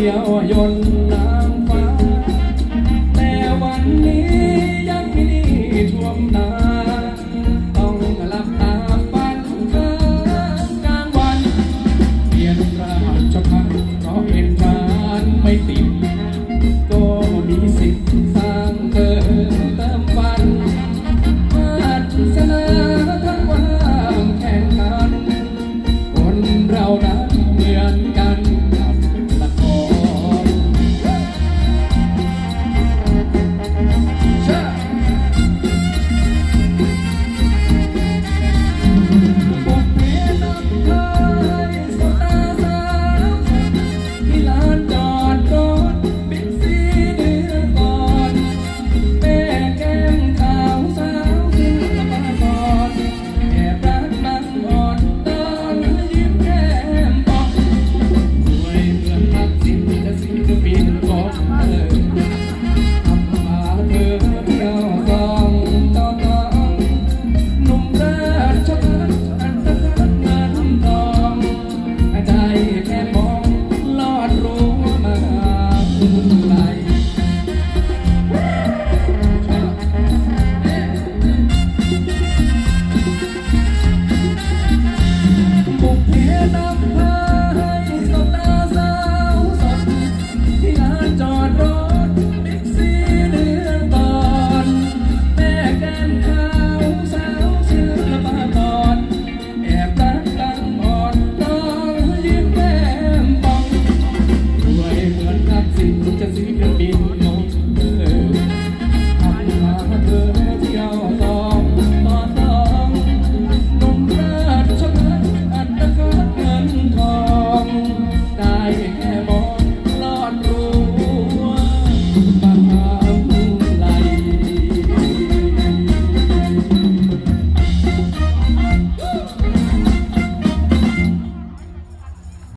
ที่ยวยนน้ำฟ้า แต่วันนี้ยังมีท่วมน้ำ